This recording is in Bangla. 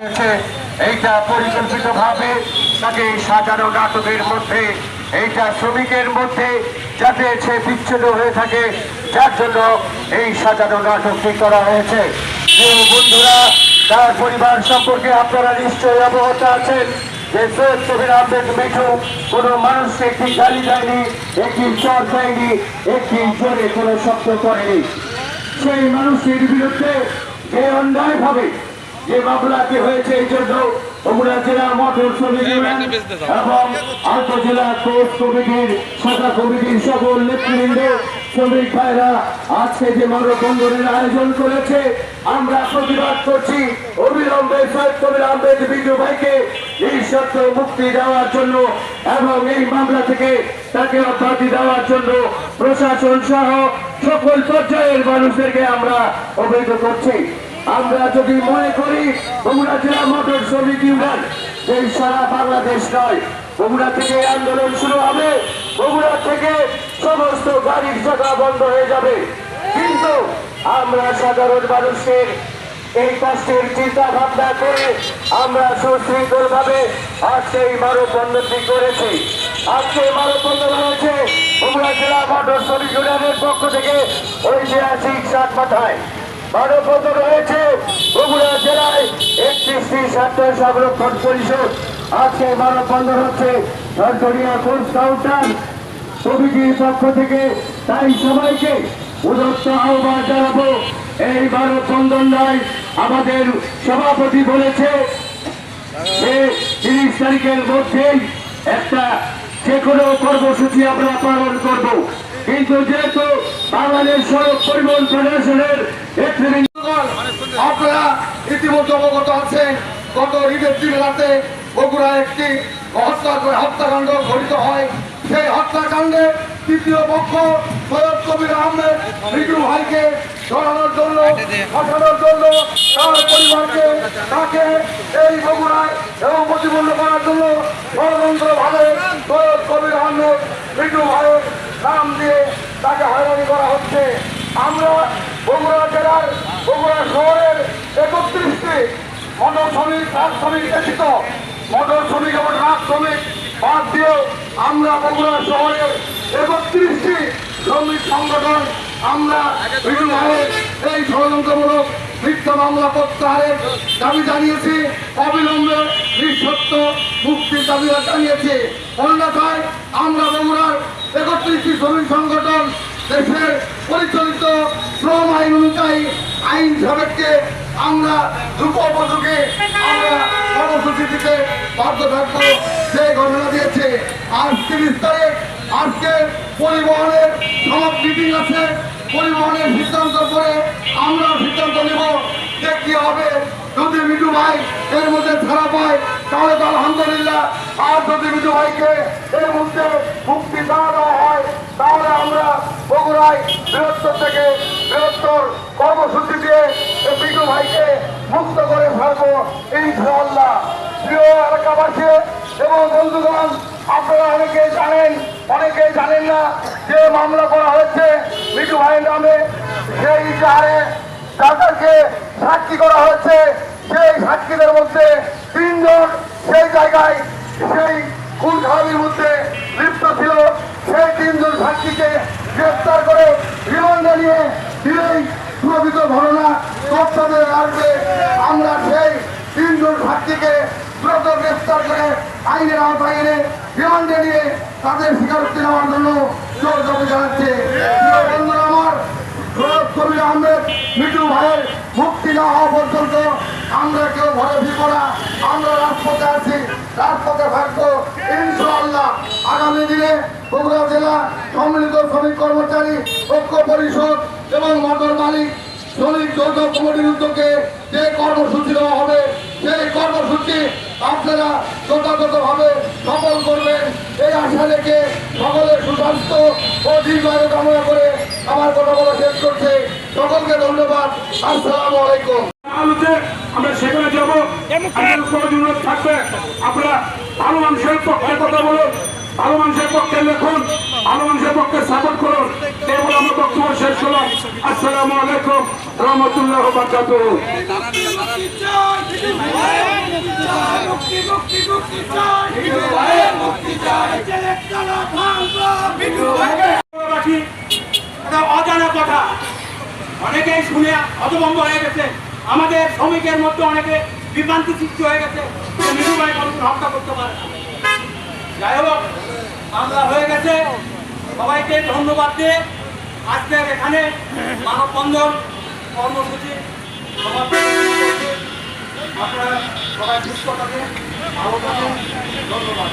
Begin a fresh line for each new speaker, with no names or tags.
এইটা পরিকল্পিত ভাবে তাকে সাজানো নাটকের মধ্যে, এইটা শ্রমিকের মধ্যে যাতে সে বিচ্ছেদ হয়ে থাকে, যার জন্য এই সাজানো নাটকটি করা হয়েছে। বন্ধুরা, তার পরিবার সম্পর্কে আপনারা নিশ্চয়ই অবগত আছেন যে সৈয়দ কবির আহমেদ মিঠু কোনো মানুষকে একটি গালি দেয়নি, একটি চর দেয়নি, একটি জোরে কোনো শব্দ করেনি। সেই মানুষটির বিরুদ্ধে যে অন্যায়ভাবে যে মামলাটি হয়েছে এই জন্য বগুড়া জেলা মোটর শ্রমিক এবং আন্তজেলা কোর্ট কমিটির শাখা কমিটির সকল নেতৃবৃন্দ শ্রমিক ভাইরা আজকে যে মানববন্ধনের আয়োজন করেছে আমরা প্রতিবাদ করছি অবিলম্বে সৈয়দ কবির আহমেদ বিজু ভাইকে নিঃশর্ত মুক্তি দেওয়ার জন্য এবং এই মামলা থেকে তাকে অব্যাহতি দেওয়ার জন্য প্রশাসন সহ সকল পর্যায়ের মানুষদেরকে আমরা অবহিত করছি। আমরা যদি মনে করি বগুড়া জেলা মোটর শ্রমিক ইউনিয়ন, এই সারা বাংলাদেশ নয় বগুড়া থেকে আন্দোলন শুরু হবে বগুড়া থেকে সমস্ত গাড়ির চাকা বন্ধ হয়ে যাবে। কিন্তু আমরা সাধারণ মানুষের এই কষ্টের চিন্তা ভাবনা করে আমরা সুশৃঙ্খল ভাবে আজকে এই মানববন্ধনটি করেছি। আজকে মানববন্ধন হয়েছে বগুড়া জেলা মোটর শ্রমিক ইউনিয়নের পক্ষ থেকে ঐতিহাসিক সাত মাথায়। মানববন্ধন রয়েছে। বগুড়া জেলায় একত্রিশটি স্বার্থ সংরক্ষণ পরিষদ। আজকে মানববন্ধন হচ্ছে ধনটনিয়া কোর্স কাউন্টার। কমিটির পক্ষ থেকে তাই সবাইকে উদত্ত আহ্বান জানাব। এই মানববন্ধন নয়, আমাদের সভাপতি বলেছে যে তিরিশ তারিখের মধ্যেই একটা যে কোনো কর্মসূচি আমরা পালন করব। কিন্তু যেহেতু বাংলাদেশ সড়ক পরিবহন ফেডারেশনের
আপনারা ইতিমধ্যে অবগত আছেন, গত ঈদের দিন রাতে বগুড়া একটি হত্যা হত্যাকাণ্ড ঘটিত হয়। সেই হত্যাকাণ্ডে তৃতীয় পক্ষ সৈয়দ কবির আহমেদ মৃদু ভাইকে ধরানোর জন্য, ফাঁসানোর জন্য তার পরিবারকে তাকে এই বগুড়ায় এবং প্রতিবন্ধ করার জন্য স্বতন্ত্রভাবে সৈয়দ কবির আহমেদ মৃদু ভাইয়ের নাম দিয়ে তাকে হয়রানি করা হচ্ছে। আমরা বগুড়া জেলার বগুড়া শহরের একত্রিশটি মোটর শ্রমিক, রাজ শ্রমিক ব্যতীত মোটর শ্রমিক এবং রাজ শ্রমিক বাদ দিয়েও আমরা বগুড়া শহরের একত্রিশটি শ্রমিক সংগঠন আমরা এই ষড়যন্ত্রমূলক মিথ্যা মামলা প্রত্যাহারের দাবি জানিয়েছি। অবিলম্বে নিঃসত্ব মুক্তির দাবি জানিয়েছি। অন্যথায় আমরা বগুড়ার একত্রিশটি শ্রমিক সংগঠন দেশের পরিচালিত শ্রম আইন অনুযায়ী আইন সাবেককে আমরা উপযোগে আমরা কর্মসূচি দিতে বাধ্য থাকব যে ঘটনা দিয়েছে আজ তিরিশ তারিখ আজকে পরিবহনের সমাজ মিটিং আছে, পরিবহনের সিদ্ধান্ত করে আমরা সিদ্ধান্ত নেব যে কি হবে। যদি মিঠু ভাই এর মধ্যে ছাড়া পায় তাহলে তো আলহামদুলিল্লাহ আর যদি মিঠু ভাইকে এর মধ্যে মুক্তি না দেওয়া হয়, তাহলে আমরা বগুড়ায় বৃহত্তর থেকে বৃহত্তর কর্মসূচি দিয়ে এই মিঠু ভাইকে মুক্ত করে ফেলব, ইনশাআল্লাহ। প্রিয় এলাকাবাসী এবং বন্ধুগণ, আপনারা অনেকেই জানেন অনেকেই জানেন না যে মামলা করা হয়েছে মিঠু ভাইয়ের নামে। সেই ইজাহারে যাদেরকে সাক্ষী করা হয়েছে, সেই সাক্ষীদের মধ্যে তিনজন সেই জায়গায় সেই খুন খারাপির মধ্যে লিপ্ত ছিল। সেই তিনজন সাক্ষীকে গ্রেফতার করে রিমান্ডে নিয়ে দিলেই সুরক্ষিত ঘটনা তথ্যদের আসবে। আমরা সেই তিনজন সাক্ষীকে দ্রুত গ্রেফতার করে আইনের আওতায় এনে রিমান্ডে নিয়ে তাদের স্বীকারোক্তি নেওয়ার জন্য জোর দাবি জানাচ্ছে। আমার সৈয়দ আহমেদ মিঠু ভাইয়ের মুক্তি না হওয়া পর্যন্ত আমরা কেউ ঘরে ফিরবো না। আমরা রাজপথে আছি। রাজপথে থাকব। ইনশাআল্লাহ আগামী দিনে বগুড়া জেলা সম্মিলিত শ্রমিক কর্মচারী ঐক্য পরিষদ এবং মোটর মালিক শ্রমিক যৌথ কমিটির উদ্যোগে যে কর্মসূচি দেওয়া হবে, সেই কর্মসূচি আপনারা যথাযথভাবে সফল করবেন। এই আশা রেখে সকলের সুস্বাস্থ্য ও দীর্ঘায়ু কামনা করে আমার কথা বলা শেষ করছে। সকলকে ধন্যবাদ। আসসালামু আলাইকুম
আলোতে আমরা সেখানে যাব আমাদের কোনো অনুরোধ কথা বলুন, ভালো মানুষের লেখুন, ভালো মানুষের পক্ষে করুন। এই বলে আমরা বক্তব্য শেষ করলাম। আসসালামু আলাইকুম, রহমতুল্লাহ
অজানা কথা। অনেকেই শুনে হতভম্ব হয়ে গেছে। আমাদের শ্রমিকের মধ্যে অনেকে বিভ্রান্তি সৃষ্টি হয়ে গেছে ভাই মানুষকে হত্যা করতে পারে। যাই হোক মামলা হয়ে গেছে সবাইকে ধন্যবাদ দিয়ে আজকের এখানে মানববন্ধন কর্মসূচি আপনারা সবাই সুস্থ থাকেন, ভালো থাকেন ধন্যবাদ।